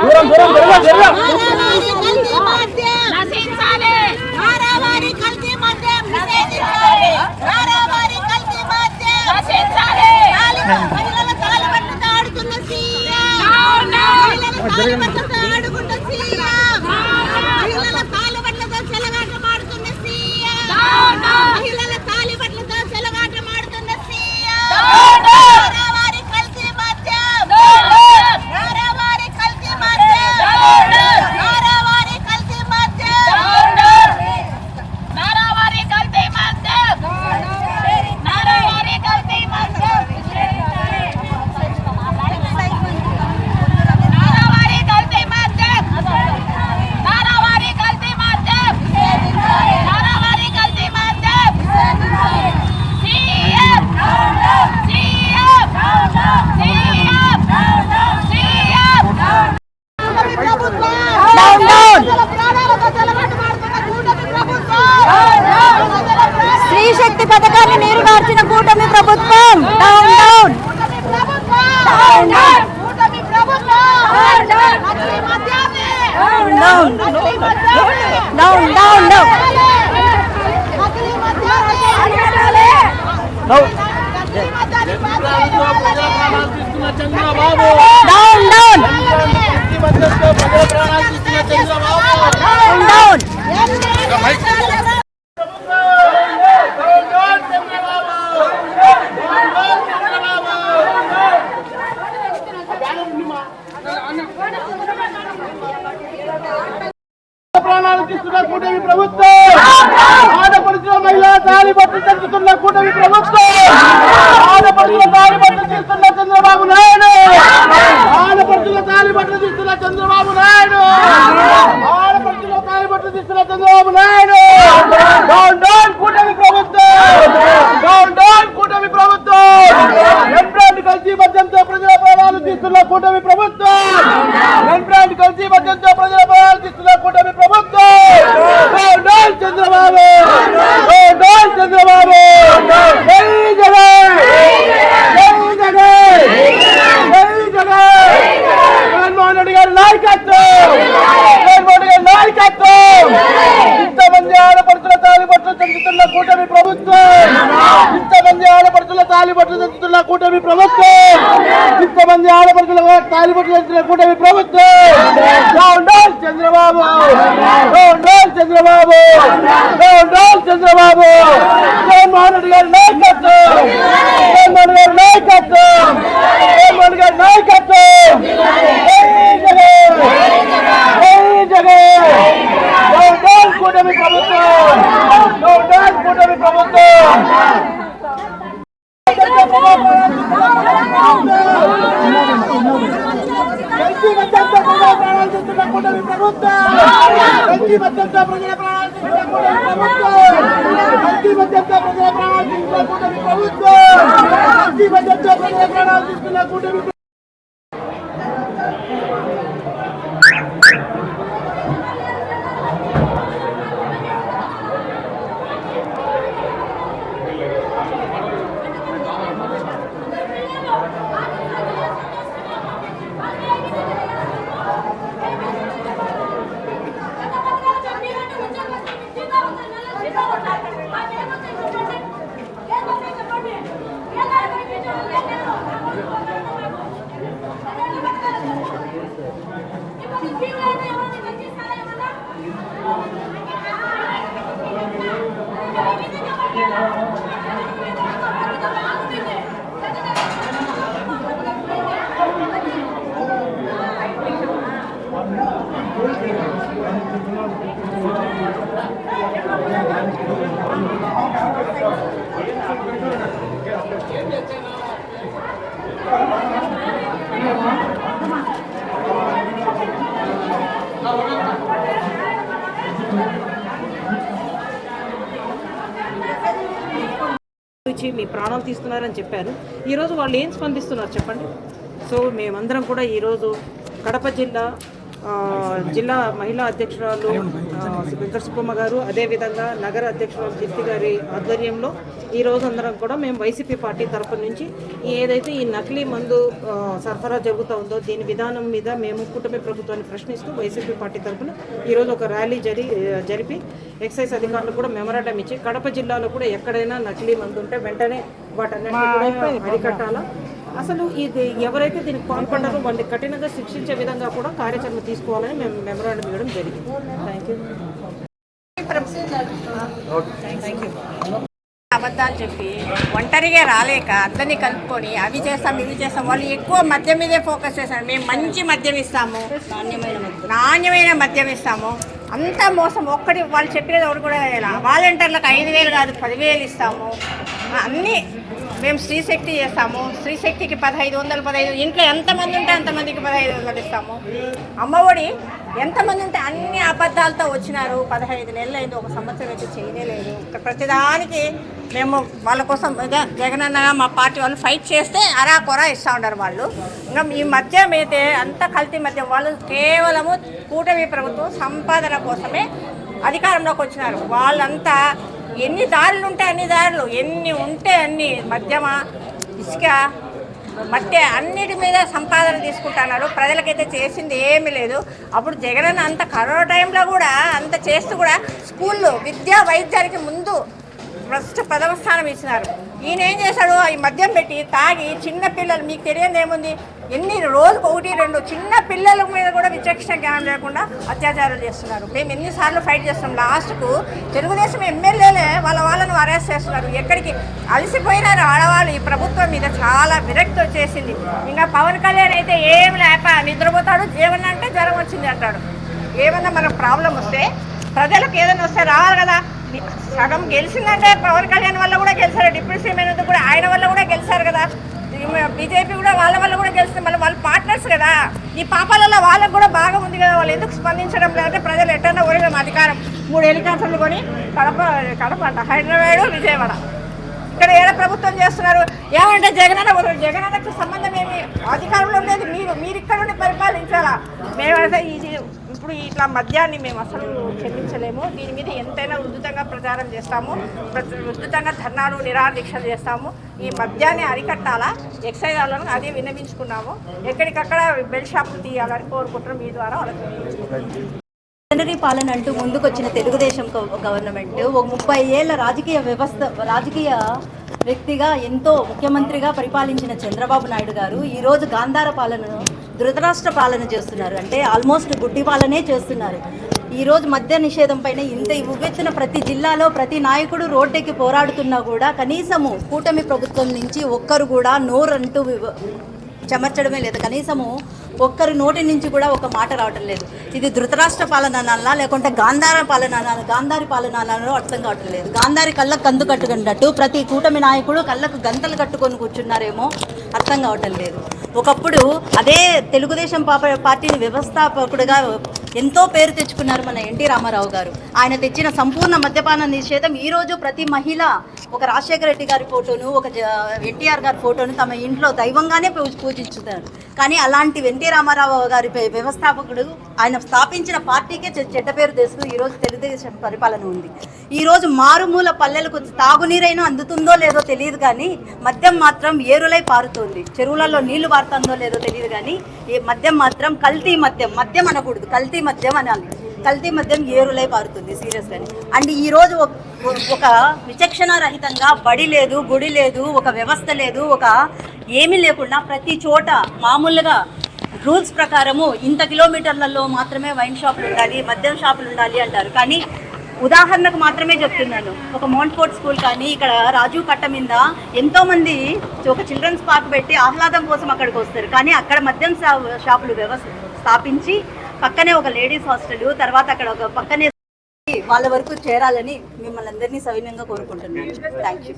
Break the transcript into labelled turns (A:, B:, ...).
A: దూరం దూరం జరగ జరగ
B: జరిగింది కల్తీ మద్యం
C: నశించాలి
B: మానవాళి కల్తీ మద్యం నిషేధించాలి మానవాళి కల్తీ మద్యం
C: నశించాలి
B: తాలిబ- మహిళల తాలిబట్లతో ఆడుతున్న సీఎం
C: అవును.
B: మహిళల తాలిబట్లతో ఆడుకున్న సీఎం మహిళల తాలిబట్లతో చెలగాటమాడుతున్న సీఎం
C: అవును.
B: మహిళల తాలిబట్లతో చెలగాటమాడుతున్న సీఎం
C: అవును.
B: మానవాళి కల్తీ మద్యం
C: అవును.
B: నారావారి కల్తీ మద్యం
C: అవును.
B: నారావారి కల్తీ మద్యం
C: నారావారి కల్తీ మద్యం నారావారి కల్తీ మద్యం నారావారి కల్తీ మద్యం నారావారి కల్తీ మద్యం నారావారి కల్తీ మద్యం CM CM CM CM
B: down down స్త్రీ శక్తి పథకాన్ని నీరు గార్చిన కూటమి ప్రభుత్వం down down down down down down down
A: Chandrababu
B: down down
A: ఈ మధ్యలో ప్రజల ప్రాణాలు తీస్తున్న చంద్రబాబు
B: డౌన్ డౌన్
A: ప్రాణాలు తీస్తున్న కూటమి ప్రభుత్వం! ఆడపడుచుల మహిళా దారి పట్టు చెందుతున్న కూటమి ప్రభుత్వం! ఆడపడుచుల దారి పట్టు తీస్తున్న చంద్రబాబు నాయుడు! ఆడపడుచుల దారి పట్టు తీస్తున్న చంద్రబాబు నాయుడు! ఆడపడుచుల దారి పట్టు తీస్తున్న చంద్రబాబు నాయుడు డౌన్ డౌన్ కూటమి ప్రభుత్వం డౌన్ డౌన్ కూటమి ప్రభుత్వం ఎంబ్రాండ్ కల్తీ మద్యంతో ప్రజల ప్రాణాలు తీస్తున్న కూటమి ప్రభుత్వం ఎంబ్రాండ్ కల్తీ మద్యంతో ప్రజల ప్రాణాలు తీస్తున్న కూటమి ప్రభుత్వం down down Chandrababu down down Chandrababu జై జగన్ జై జగన్ జై జగన్ జగన్మోహన్ రెడ్డి గారి నాయకత్వం జగన్మోహన్ రెడ్డి గారి నాయకత్వం ఇంతమంది ఆడపడుతుల తాలిబట్లు చెందుతున్న కూటమి ప్రభుత్వం. ఇంతమంది ఆడపడుతుల తాలిబట్లు తెచ్చుతున్న కూటమి ప్రభుత్వం. ఇంతమంది ఆడపడుతుల తాలిబట్లు తెచ్చిన కూటమి ప్రభుత్వం. చంద్రబాబు. చంద్రబాబు. చంద్రబాబు. జగన్మోహన్ రెడ్డి గారి నాయకత్వం జగన్మోహన్ గారి నాయకత్వం జగన్మోహన్ గారి నాయకత్వం జై జగన్ జై జగన్ డౌన్ డౌన్ కూటమి ప్రభుత్వం డౌన్ డౌన్ కూటమి ప్రభుత్వం కల్తీ మద్యంతో ప్రజల ప్రాణాలు తీస్తున్న కూటమి ప్రభుత్వం కల్తీ మద్యంతో ప్రజల ప్రాణాలు తీస్తున్న కూటమి ప్రభుత్వం కల్తీ మద్యంతో ప్రజల ప్రాణాలు తీస్తున్న కూటమి ప్రభుత్వం కల్తీ మద్యంతో ప్రజల ప్రాణాలు తీస్తున్న కూటమి Thank you.
D: ఇచ్చి మీ ప్రాణాలు తీస్తున్నారని చెప్పారు. ఈరోజు వాళ్ళు ఏం స్పందిస్తున్నారు చెప్పండి? సో మేమందరం కూడా ఈరోజు కడప జిల్లా జిల్లా మహిళా అధ్యక్షురాలు వెంకట సుబ్బమ్మ గారు అదేవిధంగా నగర అధ్యక్షురాలు దీప్తి గారి ఆధ్వర్యంలో ఈ రోజు అందరం కూడా మేము వైసీపీ పార్టీ తరపు నుంచి ఏదైతే ఈ నకిలీ మందు సరఫరా జరుగుతూ ఉందో దీని విధానం మీద మేము కూటమి ప్రభుత్వాన్ని ప్రశ్నిస్తూ వైసీపీ పార్టీ తరఫున ఈరోజు ఒక ర్యాలీ జరి జరిపి ఎక్సైజ్ అధికారులు కూడా మెమరాండం ఇచ్చి కడప జిల్లాలో కూడా ఎక్కడైనా నకిలీ మందు ఉంటే వెంటనే వాటన్నిటిని కూడా అరికట్టాలా? అసలు ఇది ఎవరైతే దీనికి పాల్పడ్డారో వాళ్ళని కఠినంగా శిక్షించే విధంగా కూడా కార్యాచరణ తీసుకోవాలని మేము మెమరాండం ఇవ్వడం జరిగింది. థ్యాంక్ యూ
E: అబద్ధాలు చెప్పి ఒంటరిగా రాలేక అందరినీ కలుపుకొని అవి చేస్తాం ఇవి చేస్తాం. వాళ్ళు ఎక్కువ మద్యం మీదే ఫోకస్ చేస్తారు మేము మంచి మద్యం ఇస్తాము. నాణ్యమైన మద్యం. ఇస్తాము. అంతా మోసం. ఒక్కటి వాళ్ళు చెప్పినది ఒకటి కూడా వాలంటీర్లకు ఐదు వేలు కాదు పదివేలు ఇస్తాము. అన్నీ మేము స్త్రీశక్తి చేస్తాము. స్త్రీశక్తికి పదహైదు వందలు పదహైదు ఇంట్లో ఎంతమంది ఉంటే అంతమందికి పదహైదు వందలు ఇస్తాము. అమ్మఒడి ఎంతమంది ఉంటే అన్ని అబద్ధాలతో వచ్చినారు. పదహైదు నెలలు అయింది ఒక సంవత్సరం అయితే చేయలేదు ప్రతిదానికి మేము వాళ్ళ కోసం ఇదే జగనన్న మా పార్టీ వాళ్ళు ఫైట్ చేస్తే అరా కొరా ఇస్తూ ఉన్నారు వాళ్ళు. ఇంకా ఈ మద్యం అయితే అంత కల్తీ మద్యం వాళ్ళు కేవలము కూటమి ప్రభుత్వం సంపాదన కోసమే అధికారంలోకి వచ్చినారు. వాళ్ళంతా ఎన్ని దారులు ఉంటే అన్ని దారులు ఎన్ని ఉంటే అన్ని మధ్యమ ఇసుక మట్టి అన్నిటి మీద సంపాదన తీసుకుంటున్నారు. ప్రజలకైతే చేసింది ఏమీ లేదు. అప్పుడు జగనన్న అంత కరోనా టైంలో కూడా అంత చేస్తూ కూడా స్కూల్లో విద్యా వైద్యానికి ముందు ఫస్ట్ ప్రథమ స్థానం ఇచ్చినారు. ఈయన ఏం చేశాడు? ఈ మద్యం పెట్టి తాగి చిన్న పిల్లలు మీకు తెలియదు ఏముంది? ఎన్ని రోజుకు ఒకటి రెండు చిన్న పిల్లల మీద కూడా విచక్షణ జ్ఞానం లేకుండా అత్యాచారాలు చేస్తున్నారు. మేము ఎన్నిసార్లు ఫైట్ చేస్తున్నాం లాస్ట్కు తెలుగుదేశం ఎమ్మెల్యేలే వాళ్ళ వాళ్ళను అరెస్ట్ చేస్తున్నారు. ఎక్కడికి? అలసిపోయినారు ఆడవాళ్ళు. ఈ ప్రభుత్వం మీద చాలా విరక్తి వచ్చేసింది. ఇంకా పవన్ కళ్యాణ్ అయితే ఏం లేక నిద్రపోతాడు. ఏమన్నా అంటే జ్వరం వచ్చింది అంటాడు. ఏమన్నా మనకు ప్రాబ్లం వస్తే ప్రజలకు ఏదైనా వస్తే రావాలి కదా. సగం గెలిచిందంటే పవన్ కళ్యాణ్ వల్ల కూడా గెలిచారు డిప్యూటీ సీఎం అయినందుకు కూడా ఆయన వల్ల కూడా గెలిచారు కదా. బీజేపీ కూడా వాళ్ళ వల్ల కూడా గెలిచింది మళ్ళీ వాళ్ళు పార్ట్నర్స్ కదా. ఈ పాపాలలో వాళ్ళకు కూడా బాగా ఉంది కదా వాళ్ళు ఎందుకు స్పందించడం లేదంటే ప్రజలు ఎట్టన్నా ఒరిగాం అధికారం. మూడు హెలికాప్టర్లు కొని కడప కడప అంట హైదరాబాద్ విజయవాడ. ఇక్కడ ఏడ ప్రభుత్వం చేస్తున్నారు? ఏమంటే జగనన్న వదలరు జగనన్నకు సంబంధం ఏమి? అధికారంలో ఉండేది మీరు మీరు ఇక్కడ ఉండి పరిపాలించాలా? మేమైతే ఈజీ ఇప్పుడు ఇట్లా మద్యాన్ని మేము అసలు చెల్లించలేము దీని మీద ఎంతైనా ఉద్ధృతంగా ప్రచారం చేస్తాము. ఉద్ధృతంగా ధర్నాలు నిరాదీక్షలు చేస్తాము. ఈ మద్యాన్ని అరికట్టాలా? ఎక్సైజ్ వాళ్ళని అదే విన్నవించుకున్నాము. ఎక్కడికక్కడ బెల్ షాపులు తీయాలని కోరుకుంటున్నాం మీ ద్వారా వాళ్ళకి
B: జనరీ పాలన అంటూ ముందుకొచ్చిన తెలుగుదేశం గవర్నమెంట్. ఒక ముప్పై ఏళ్ళ రాజకీయ వ్యవస్థ రాజకీయ వ్యక్తిగా ఎంతో ముఖ్యమంత్రిగా పరిపాలించిన చంద్రబాబు నాయుడు గారు ఈరోజు గాంధార పాలనను ధృతరాష్ట్ర పాలన చేస్తున్నారు. అంటే ఆల్మోస్ట్ గుడ్డి పాలనే చేస్తున్నారు. ఈరోజు మద్య నిషేధం పైన ఇంత ఉవ్వెత్తున ప్రతి జిల్లాలో ప్రతి నాయకుడు రోడ్డెక్కి పోరాడుతున్నా కూడా కనీసము కూటమి ప్రభుత్వం నుంచి ఒక్కరు కూడా నోరంటూ చెమర్చడమే లేదు. కనీసము ఒక్కరి నోటి నుంచి కూడా ఒక మాట రావటం లేదు. ఇది ధృతరాష్ట్ర పాలన అనాలా లేకుంటే గాంధార పాలన అనాలి గాంధారి పాలన అనాలో అర్థం కావటం లేదు. గాంధారి కళ్ళకు కందు కట్టుకున్నట్టు ప్రతి కూటమి నాయకుడు కళ్ళకు గంతలు కట్టుకొని కూర్చున్నారేమో అర్థం కావటం లేదు. ఒకప్పుడు అదే తెలుగుదేశం పాప పార్టీని వ్యవస్థాపకుడిగా ఎంతో పేరు తెచ్చుకున్నారు మన ఎన్టీ రామారావు గారు. ఆయన తెచ్చిన సంపూర్ణ మద్యపాన నిషేధం ఈరోజు ప్రతి మహిళ ఒక రాజశేఖర రెడ్డి గారి ఫోటోను ఒక ఎన్టీఆర్ గారి ఫోటోను తమ ఇంట్లో దైవంగానే పూజించుతారు. కానీ అలాంటి ఎన్టీ రామారావు గారి వ్యవస్థాపకుడు ఆయన స్థాపించిన పార్టీకే చెడ్డ పేరు తెస్తూ ఈరోజు తెలుగుదేశం పరిపాలన ఉంది. ఈరోజు మారుమూల పల్లెలకు తాగునీరైనా అందుతుందో లేదో తెలియదు కానీ మద్యం మాత్రం ఏరులై పారుతోంది. చెరువులలో నీళ్ళు పారుతుందో లేదో తెలియదు కానీ మద్యం మాత్రం కల్తీ మద్యం మద్యం అనకూడదు కల్తీ మద్యం అనాలి. కల్తీ మద్యం ఏరులై పారుతుంది సీరియస్గా అండ్ ఈరోజు ఒక ఒక విచక్షణ రహితంగా బడి లేదు గుడి లేదు ఒక వ్యవస్థ లేదు ఒక ఏమీ లేకుండా ప్రతి చోట మామూలుగా రూల్స్ ప్రకారము ఇంత కిలోమీటర్లలో మాత్రమే వైన్ షాపులు ఉండాలి మద్యం షాపులు ఉండాలి అంటారు. కానీ ఉదాహరణకు మాత్రమే చెప్తున్నాను. ఒక మౌంట్ఫోర్ట్ స్కూల్ కానీ ఇక్కడ రాజీవ్ కట్ట మీద ఎంతో మంది ఒక చిల్డ్రన్స్ పార్క్ పెట్టి ఆహ్లాదం కోసం అక్కడికి వస్తారు. కానీ అక్కడ మద్యం షాపులు వ్యవస్థ స్థాపించి పక్కనే ఒక లేడీస్ హాస్టల్ తర్వాత అక్కడ ఒక పక్కనే వాళ్ళ వరకు చేరాలని మిమ్మల్ని అందరినీ సవినయంగా కోరుకుంటున్నాను. Thank you